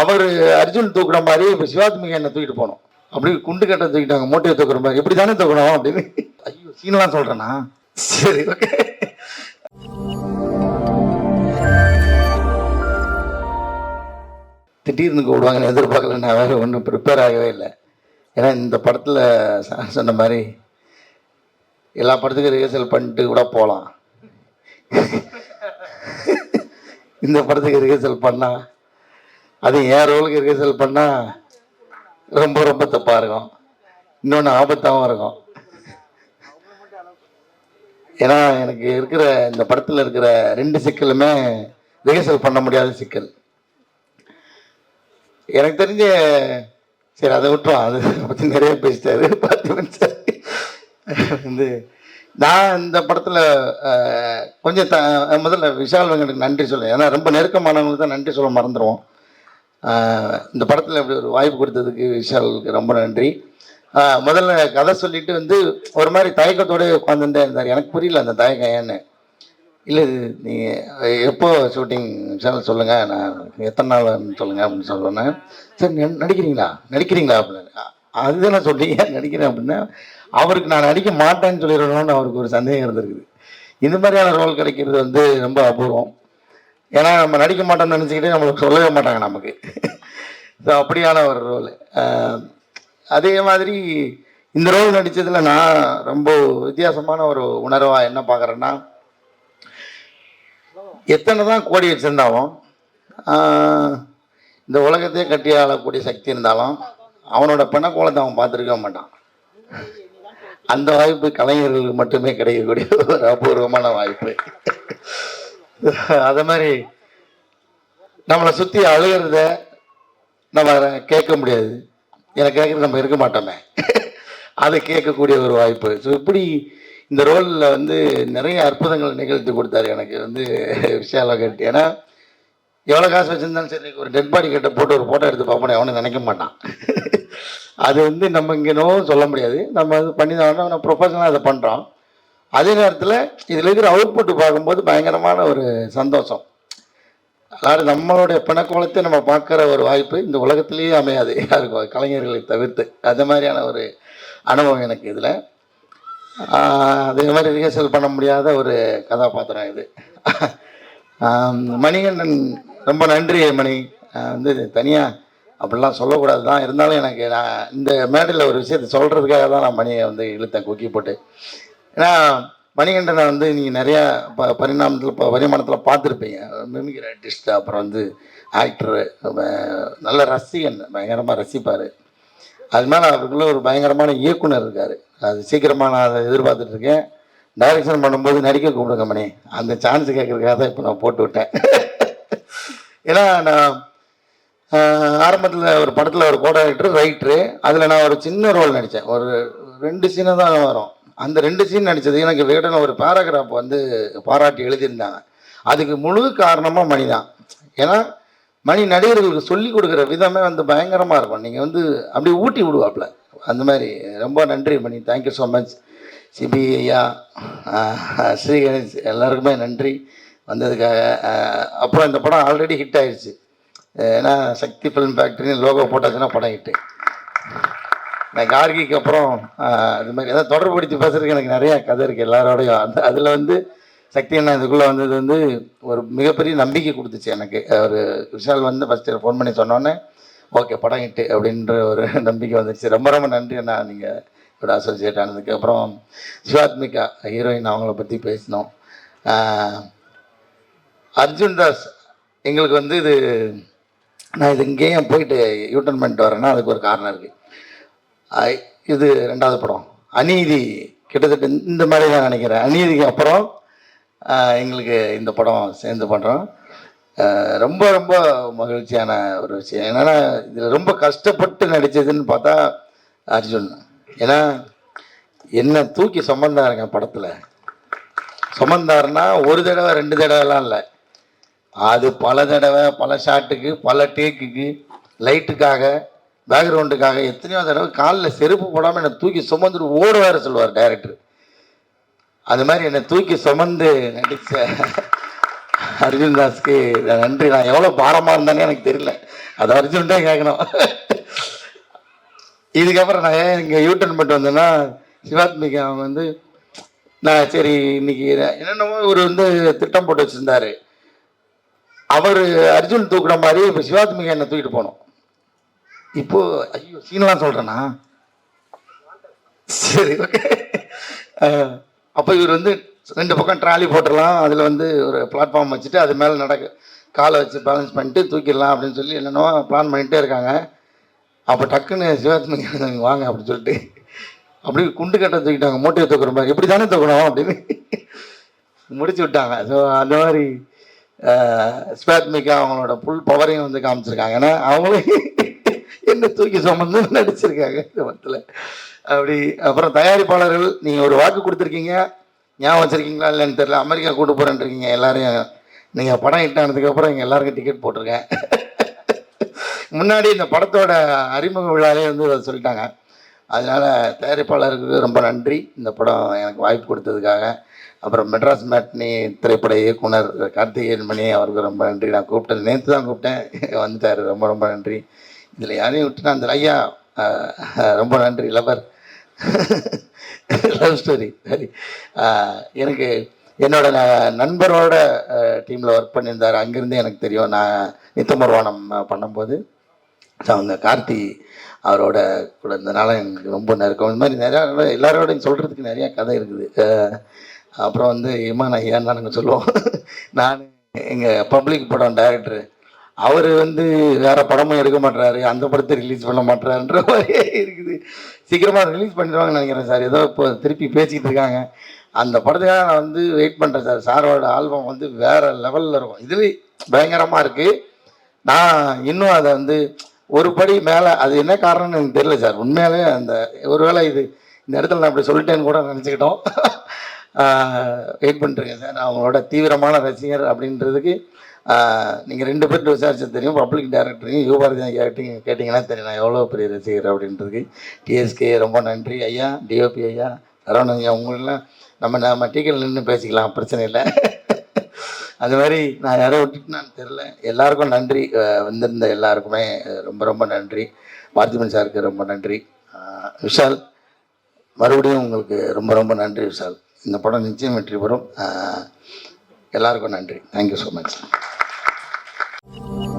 அவர் அர்ஜுன் தூக்குற மாதிரி இப்போ சிவாத்மிகா என்ன தூக்கிட்டு போனோம். அப்படி குண்டு கட்ட தூக்கிட்டாங்க மூட்டையை தூக்குற மாதிரி. இப்படி தானே தூக்கணும் அப்படின்னு. ஐயோ சீன்லாம் சொல்கிறேன்னா சரி ஓகே திடீர்னு கூடுவாங்கன்னு எதிர்பார்க்கல. நான் வேறு ஒன்றும் ப்ரிப்பேர் ஆகவே இல்லை. ஏன்னா இந்த படத்தில் சொன்ன மாதிரி எல்லா படத்துக்கும் ரிஹர்சல் பண்ணிட்டு கூட போகலாம். இந்த படத்துக்கு ரிஹர்சல் பண்ணால் அது என் ரோலுக்கு ரிஹர்சல் பண்ணால் ரொம்ப ரொம்ப தப்பாக இருக்கும். இன்னொன்று ஆபத்தாகவும் இருக்கும். ஏன்னா எனக்கு இருக்கிற இந்த படத்தில் இருக்கிற ரெண்டு சிக்கலுமே ரிஹர்சல் பண்ண முடியாத சிக்கல். எனக்கு தெரிஞ்ச சரி அதை விட்டுரும் அது பற்றி நிறைய பேசிட்டாரு. பார்த்து சார் வந்து நான் இந்த படத்தில் கொஞ்சம் த முதல்ல விஷால் வெங்கடுக்கு நன்றி சொல்லுவேன் ஏன்னா ரொம்ப நெருக்கமானவங்களுக்கு தான் நன்றி சொல்ல மறந்துடுவோம் இந்த படத்தில் இப்படி ஒரு வாய்ப்பு கொடுத்ததுக்கு விஷாலுக்கு ரொம்ப நன்றி. முதல்ல கதை சொல்லிட்டு வந்து ஒரு மாதிரி தயக்கத்தோடய உட்காந்துட்டே இருந்தார். எனக்கு புரியல அந்த தயக்கம் ஏன்னு இல்லை நீங்கள் எப்போ ஷூட்டிங் சேனல் சொல்லுங்கள் நான் எத்தனை நாள்னு சொல்லுங்கள் அப்படின்னு சொல்லுவேன் சரி நடிக்கிறீங்களா? நடிக்கிறீங்களா அப்படின்னு. அதுதானே சொல்லிங்க நடிக்கிறேன் அப்படின்னா அவருக்கு நான் நடிக்க மாட்டேன்னு சொல்லிடணும்னு அவருக்கு ஒரு சந்தேகம் இருந்திருக்குது. இந்த மாதிரியான ரோல் கிடைக்கிறது வந்து ரொம்ப அபூர்வம். ஏன்னா நம்ம நடிக்க மாட்டோம்னு நினச்சிக்கிட்டு நம்மளுக்கு சொல்லவே மாட்டாங்க நமக்கு. ஸோ அப்படியான ஒரு ரோல் அதே மாதிரி இந்த ரோல் நடித்ததில் நான் ரொம்ப வித்தியாசமான ஒரு உணர்வாக என்ன பார்க்குறேன்னா எத்தனை தான் கோடி வச்சுருந்தாலும் இந்த உலகத்தையே கட்டி ஆளக்கூடிய சக்தி இருந்தாலும் அவனோட பிணக்கோலத்தை அவன் பார்த்துருக்க மாட்டான். அந்த வாய்ப்பு கலைஞர்களுக்கு மட்டுமே கிடைக்கக்கூடிய ஒரு அபூர்வமான வாய்ப்பு. அத மாதிரி நம்மளை சுற்றி அழுகிறத நம்ம கேட்க முடியாது. ஏன்னா கேட்குறது நம்ம இருக்க மாட்டோமே. அதை கேட்கக்கூடிய ஒரு வாய்ப்பு. ஸோ இப்படி இந்த ரோலில் வந்து நிறைய அற்புதங்கள் நிகழ்த்தி கொடுத்தாரு எனக்கு வந்து விஷயம் கேட்டு ஏன்னா எவ்வளோ காசு வச்சுருந்தாலும் சரி ஒரு டெட் பாடி கிட்ட போட்டு ஒரு ஃபோட்டோ எடுத்து பார்ப்போம் அவனை நினைக்க மாட்டான். அது வந்து நம்ம இங்கேனோ சொல்ல முடியாது. நம்ம அது பண்ணி தான் நம்ம ப்ரொஃபஷனலாக அதை பண்ணுறோம் அதே நேரத்தில் இதில் இருக்கிற அவுட்புட் பார்க்கும்போது பயங்கரமான ஒரு சந்தோஷம். அதாவது நம்மளுடைய பிணக்கோலத்தை நம்ம பார்க்குற ஒரு வாய்ப்பு இந்த உலகத்திலேயே அமையாது. யாருக்கும் கலைஞர்களை தவிர்த்து. அந்த மாதிரியான ஒரு அனுபவம் எனக்கு இதில். அதே மாதிரி ரிஹர்சல் பண்ண முடியாத ஒரு கதாபாத்திரம் இது. மணிகண்டன் ரொம்ப நன்றி மணி. வந்து தனியாக அப்படிலாம் சொல்லக்கூடாது தான் இருந்தாலும் எனக்கு நான் இந்த மேடையில் ஒரு விஷயத்தை சொல்கிறதுக்காக தான் நான் மணியை வந்து இழுத்தேன் குக்கி போட்டு. ஏன்னா மணிகண்டனை வந்து நீங்கள் நிறையா ப பரிணாமத்தில் இப்போ வருமானத்தில் பார்த்துருப்பீங்க. மிமிக்ரி ஆர்டிஸ்ட் அப்புறம் வந்து ஆக்டரு நல்ல ரசிகன் பயங்கரமாக ரசிப்பார். அது மேலே அவருக்குள்ள ஒரு பயங்கரமான இயக்குனர் இருக்கார். அது சீக்கிரமாக நான் அதை எதிர்பார்த்துட்ருக்கேன் டைரக்ஷன் பண்ணும்போது நடிக்க கூப்பிடுங்க மணி. அந்த சான்ஸ் கேட்குறதுக்காக தான் இப்போ நான் போட்டு விட்டேன். ஏன்னா நான் ஆரம்பத்தில் ஒரு படத்தில் ஒரு கோட ரைட்டர் ரைட்ரு அதில் நான் ஒரு சின்ன ரோல் நடித்தேன் ஒரு ரெண்டு சீனை தான் வரும். அந்த ரெண்டு சீன் நடித்தது எனக்கு விகடன் ஒரு பேராகிராஃப் வந்து பாராட்டி எழுதியிருந்தாங்க. அதுக்கு முழு காரணமாக மணி தான். ஏன்னா மணி நடிகர்களுக்கு சொல்லி கொடுக்குற விதமே வந்து பயங்கரமாக இருக்கும். நீங்கள் வந்து அப்படியே ஊட்டி விடுவாப்புல. அந்த மாதிரி ரொம்ப நன்றி Mani. Thank you so much Sibi ஐயா ஸ்ரீ கணேஷ் எல்லாருக்குமே நன்றி. வந்ததுக்காக அப்புறம் இந்த படம் ஆல்ரெடி ஹிட் ஆயிடுச்சு ஏன்னா சக்தி ஃபிலிம் ஃபேக்ட்ரின்னு லோகோ போட்டாச்சுன்னா படம் ஹிட்டு நான் கார்கிக்கு அப்புறம் அது மாதிரி ஏதாவது தொடர்புபடுத்தி பேசுறதுக்கு எனக்கு நிறைய கதை இருக்குது எல்லாரோடையும். அந்த அதில் வந்து சக்தி அண்ணா இதுக்குள்ளே வந்தது வந்து ஒரு மிகப்பெரிய நம்பிக்கை கொடுத்துச்சு எனக்கு. ஒரு விஷால் வந்து ஃபஸ்ட்டு ஃபோன் பண்ணி சொன்னோன்னே ஓகே படம் இட்டு அப்படின்ற ஒரு நம்பிக்கை வந்துச்சு ரொம்ப ரொம்ப நன்றி அண்ணா நீங்கள் கூட அசோசியேட் ஆனதுக்கு. அப்புறம் சிவாத்மிகா ஹீரோயின் அவங்கள பற்றி பேசினோம். அர்ஜுன் தாஸ் எங்களுக்கு வந்து இது நான் இது இங்கேயும் போயிட்டு யூட்டர்ன் பண்ணிட்டு வரேன்னா அதுக்கு ஒரு காரணம் இருக்குது இது ரெண்டாவது படம். அநீதி கிட்டத்தட்ட இந்த மாதிரி தான் நினைக்கிறேன். அநீதிக்கு அப்புறம் எங்களுக்கு இந்த படம் சேர்ந்து பண்ணுறோம் ரொம்ப ரொம்ப மகிழ்ச்சியான ஒரு விஷயம். என்னென்னா இதில் ரொம்ப கஷ்டப்பட்டு நடித்ததுன்னு பார்த்தா அர்ஜுன். ஏன்னா என்ன தூக்கி சுமந்தாருங்க படத்தில். சுமந்தாருன்னா ஒரு தடவை ரெண்டு தடவைலாம் இல்லை. அது பல தடவை பல ஷாட்டுக்கு பல டேக்குக்கு லைட்டுக்காக பேக்ரவுண்டுக்காக எத்தனையோ தடவை காலில் செருப்பு போடாமல் என்னை தூக்கி சுமந்துட்டு ஓடுவார் சொல்லுவார் டைரக்டர் அது மாதிரி என்னை தூக்கி சுமந்து நடித்த அர்ஜுன் தாஸ்க்கு நான் நன்றி. நான் எவ்வளோ பாரமாக இருந்தானே எனக்கு தெரியல. அது அர்ஜுன் தான் கேட்கணும் இதுக்கப்புறம் நான் ஏன் இங்கே யூட்டர்ன் பண்ணிட்டு வந்தேன்னா சிவாத்மிகா அவங்க வந்து நான் சரி இன்னைக்கு என்னென்னமோ இவர் வந்து திட்டம் போட்டு வச்சுருந்தாரு. அவர் அர்ஜுன் தூக்குற மாதிரி இப்போ சிவாத்மிகா என்னை தூக்கிட்டு போனோம். இப்போ ஐயோ சீனெலாம் சொல்கிறேன்னா சரி ஓகே அப்போ இவர் வந்து ரெண்டு பக்கம் ட்ராலி போட்டுடலாம். அதில் வந்து ஒரு பிளாட்ஃபார்ம் வச்சுட்டு அது மேலே நடக்க காலை வச்சு பேலன்ஸ் பண்ணிட்டு தூக்கிடலாம் அப்படின்னு சொல்லி என்னென்னவோ பிளான் பண்ணிகிட்டே இருக்காங்க. அப்போ டக்குன்னு சிவாத்மி வாங்க அப்படின்னு சொல்லிட்டு அப்படியே குண்டு கட்ட தூக்கிட்டாங்க மூட்டையை தூக்குற மாதிரி எப்படி தானே தூக்கணும்? அப்படின்னு முடிச்சு விட்டாங்க. ஸோ அந்த மாதிரி ஸ்வாத்மிகா அவங்களோட ஃபுல் பவரையும் வந்து காமிச்சிருக்காங்க. ஏன்னா அவங்களே என்ன தூக்கி சுமந்து நடிச்சிருக்காங்க இந்த படத்தில். அப்படி அப்புறம் தயாரிப்பாளர்கள் நீங்கள் ஒரு வாக்கு கொடுத்துருக்கீங்க ஞாபகம் வச்சுருக்கீங்களா இல்லைன்னு தெரியல அமெரிக்கா கூட்டு போகிறேன்ருக்கீங்க எல்லாரையும். நீங்கள் படம் ஹிட் ஆனதுக்கப்புறம் இங்கே எல்லாருக்கும் டிக்கெட் போட்டிருக்கேன். முன்னாடி இந்த படத்தோட அறிமுக விழாலே வந்து அதை சொல்லிட்டாங்க. அதனால் தயாரிப்பாளருக்கு ரொம்ப நன்றி. இந்த படம் எனக்கு வாய்ப்பு கொடுத்ததுக்காக. அப்புறம் மெட்ராஸ் மேட்னி திரைப்பட இயக்குனர் கார்த்திகேயன் மணி அவருக்கு ரொம்ப நன்றி. நான் கூப்பிட்டேன் நேற்று தான் கூப்பிட்டேன். வந்துட்டார். ரொம்ப ரொம்ப நன்றி. இதில் யாரையும் விட்டுனா அந்த ஐயா ரொம்ப நன்றி லவர் லவ் ஸ்டோரி சரி. எனக்கு என்னோட ந- நண்பரோட டீமில் ஒர்க் பண்ணியிருந்தார். அங்கேருந்தே எனக்கு தெரியும். நான் நித்தமர்வானம் பண்ணும்போது ஸோ அவங்க கார்த்தி அவரோட கூட இருந்தனால எனக்கு ரொம்ப நெருக்கம். இந்த மாதிரி நிறையா எல்லாரோடையும் சொல்கிறதுக்கு நிறையா கதை இருக்குது. அப்புறம் வந்து இமான் ஐயான்னு நாங்கள் சொல்லுவோம்? நான் எங்கள் பப்ளிக் படம் டைரக்டர் அவர் வந்து வேற படமும் எடுக்க மாட்டாரு அந்த படத்தை ரிலீஸ் பண்ண மாட்டாருன்ற மாதிரியே இருக்குது. சீக்கிரமாக ரிலீஸ் பண்ணிடுவாங்கன்னு நினைக்கிறேன் சார். ஏதோ இப்போ திருப்பி பேசிக்கிட்டு இருக்காங்க. அந்த படத்துக்காக நான் வந்து வெயிட் பண்ணுறேன் சார். சாரோட ஆல்பம் வந்து வேற லெவலில் இருக்கும். இதுவே பயங்கரமாக இருக்குது நான் இன்னும் அதை வந்து ஒரு படி மேலே அது என்ன காரணம்னு எனக்கு தெரியல சார். உண்மையாலே அந்த ஒருவேளை இது இந்த இடத்துல நான் இப்படி சொல்லிட்டேன்னு கூட நினச்சிக்கிட்டோம். வெயிட் பண்ணிருக்கேன் சார். அவங்களோட தீவிரமான ரசிகர் அப்படின்றதுக்கு நீங்கள் ரெண்டு பேர்கிட்ட விசாரிச்சது தெரியும் பப்ளிக் டைரக்டரையும் யுவபாரதியும் கேட்டிங்க கேட்டிங்கன்னா தெரியும் நான் எவ்வளோ பெரிய ரசிகர் அப்படின்றதுக்கு. டிஎஸ்கே ரொம்ப நன்றி ஐயா டிஓபி ஐயா சரவணன் ஐயா உங்களெல்லாம் நம்ம நம்ம டீக்கல் நின்று பேசிக்கலாம் பிரச்சனை இல்லை. அது மாதிரி நான் யாரை விட்டுட்டுனான்னு தெரில எல்லாருக்கும் நன்றி. வந்திருந்த எல்லாருக்குமே ரொம்ப ரொம்ப நன்றி. பார்த்திபன் சாருக்கு ரொம்ப நன்றி. விஷால் மறுபடியும் உங்களுக்கு ரொம்ப ரொம்ப நன்றி விஷால். இந்த படம் நிச்சயம் வெற்றி பெறும். எல்லாருக்கும் நன்றி. Thank you so much Thank you.